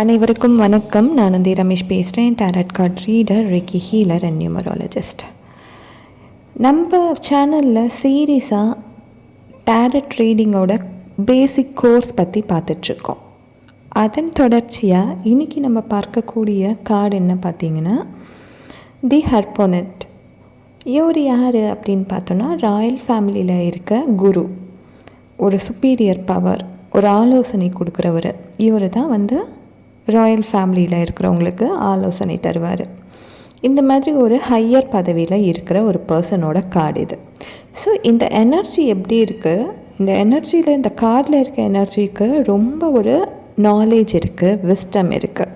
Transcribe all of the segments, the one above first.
அனைவருக்கும் வணக்கம். நான் நந்தி ரமேஷ் பேசுகிறேன் tarot card reader reiki healer and numerologist நம்ம சேனலில் சீரீஸாக டேரட் ரீடிங்கோட பேசிக் கோர்ஸ் பற்றி பார்த்துட்ருக்கோம். அதன் தொடர்ச்சியாக இன்றைக்கி நம்ம பார்க்கக்கூடிய கார்டு என்ன பார்த்தீங்கன்னா தி ஹர்போனட் இவர் யார் அப்படின்னு பார்த்தோன்னா ராயல் ஃபேமிலியில் இருக்க குரு. ஒரு சுப்பீரியர் பவர் ஒரு ஆலோசனை கொடுக்குறவர். இவர் தான் வந்து ராயல் ஃபேமிலியில் இருக்கிறவங்களுக்கு ஆலோசனை தருவார். இந்த மாதிரி ஒரு ஹையர் பதவியில் இருக்கிற ஒரு பர்சனோட கார்டு இது. ஸோ இந்த எனர்ஜி எப்படி இருக்குது இந்த எனர்ஜியில் இந்த கார்டில் இருக்க எனர்ஜிக்கு ரொம்ப ஒரு நாலேஜ் இருக்குது விஸ்டம் இருக்குது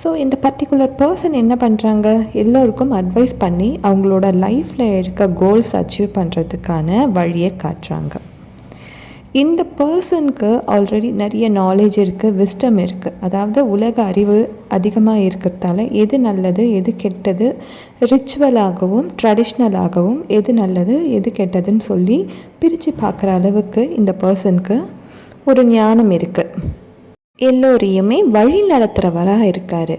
ஸோ இந்த பர்டிகுலர் பர்சன் என்ன பண்ணுறாங்க எல்லோருக்கும் அட்வைஸ் பண்ணி அவங்களோட லைஃப்பில் இருக்க கோல்ஸ் அச்சீவ் பண்ணுறதுக்கான வழியை காட்டுறாங்க. இந்த பர்சனுக்கு ஆல்ரெடி நிறைய நாலேஜ் இருக்குது விஸ்டம் இருக்குது அதாவது உலக அறிவு அதிகமாக இருக்கிறதால எது நல்லது எது கெட்டது ரிச்சுவலாகவும் ட்ரெடிஷ்னலாகவும் எது நல்லது எது கெட்டதுன்னு சொல்லி பிரித்து பார்க்குற அளவுக்கு இந்த பர்சனுக்கு ஒரு ஞானம் இருக்குது எல்லோரையுமே வழி நடத்துகிறவராக இருக்கார்.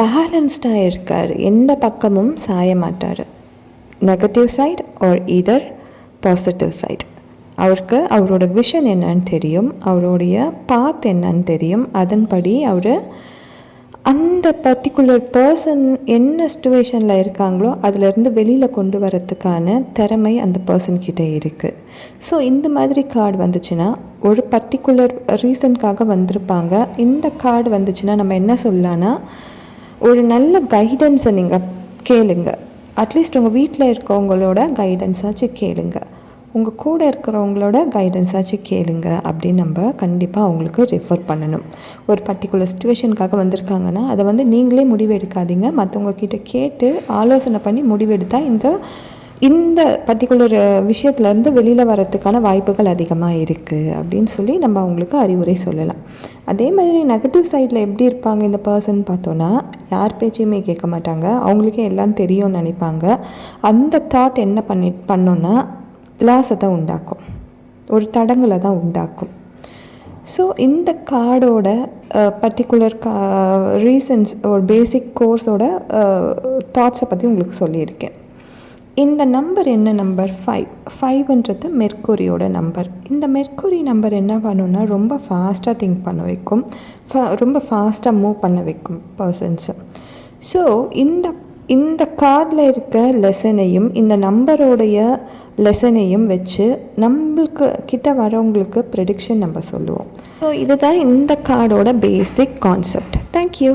பேலன்ஸ்டாக இருக்கார். எந்த பக்கமும் சாய மாட்டார். Negative side or either positive side அவருக்கு அவரோட விஷன் என்னன்னு தெரியும் அவருடைய பாத் என்னன்னு தெரியும். அதன்படி அவர் அந்த பர்டிகுலர் பர்சன் என்ன சுச்சுவேஷனில் இருக்காங்களோ அதிலிருந்து வெளியில் கொண்டு வரத்துக்கான திறமை அந்த பர்சன்கிட்ட இருக்குது ஸோ இந்த மாதிரி கார்டு வந்துச்சுன்னா ஒரு பர்டிகுலர் ரீசனுக்காக வந்திருப்பாங்க. இந்த கார்டு வந்துச்சுன்னா நம்ம என்ன சொல்லலான்னா ஒரு நல்ல கைடன்ஸை நீங்கள் கேளுங்க. அட்லீஸ்ட் உங்கள் வீட்டில் இருக்கவங்களோட கைடன்ஸாச்சும் கேளுங்கள் உங்கள் கூட இருக்கிறவங்களோட கைடன்ஸாச்சும் கேளுங்க அப்படின்னு நம்ம கண்டிப்பாக அவங்களுக்கு ரெஃபர் பண்ணணும். ஒரு பர்டிகுலர் சுச்சுவேஷனுக்காக வந்திருக்காங்கன்னா அதை வந்து நீங்களே முடிவு எடுக்காதீங்க. மற்றவங்க கிட்ட கேட்டு ஆலோசனை பண்ணி முடிவெடுத்தால் இந்த இந்த பர்டிகுலர் விஷயத்துலேருந்து வெளியில் வரத்துக்கான வாய்ப்புகள் அதிகமாக இருக்குது அப்படின்னு சொல்லி நம்ம அவங்களுக்கு அறிவுரை சொல்லலாம். அதே மாதிரி நெகட்டிவ் சைடில் எப்படி இருப்பாங்க இந்த பர்சன் பார்த்தோன்னா யார் பேச்சையுமே கேட்க மாட்டாங்க. அவங்களுக்கே எல்லாம் தெரியும்னு நினைப்பாங்க. அந்த தாட் என்ன பண்ணி பண்ணோன்னா லாஸை தான் உண்டாக்கும். ஒரு தடங்களை தான் உண்டாக்கும். ஸோ இந்த கார்டோட பர்டிகுலர் கா ரீசன்ஸ் ஒரு பேசிக் கோர்ஸோட தாட்ஸை பற்றி உங்களுக்கு சொல்லியிருக்கேன். இந்த நம்பர் என்ன நம்பர் ஃபைவ் ஃபைவ்ன்றது மெர்க்குரியோட நம்பர் இந்த மெர்க்குரி நம்பர் என்ன பண்ணுன்னா ரொம்ப ஃபாஸ்ட்டாக திங்க் பண்ண வைக்கும். ஃபா ரொம்ப ஃபாஸ்ட்டாக மூவ் பண்ண வைக்கும் பர்சன்ஸை ஸோ இந்த இந்த கார்டில் இருக்க லெசனையும் இந்த நம்பரோடைய லெசனையும் வச்சு நம்மளுக்கு கிட்ட வரவங்களுக்கு ப்ரெடிக்ஷன் நம்ம சொல்லுவோம். ஸோ இதுதான் இந்த கார்டோட பேசிக் கான்செப்ட் தேங்க்யூ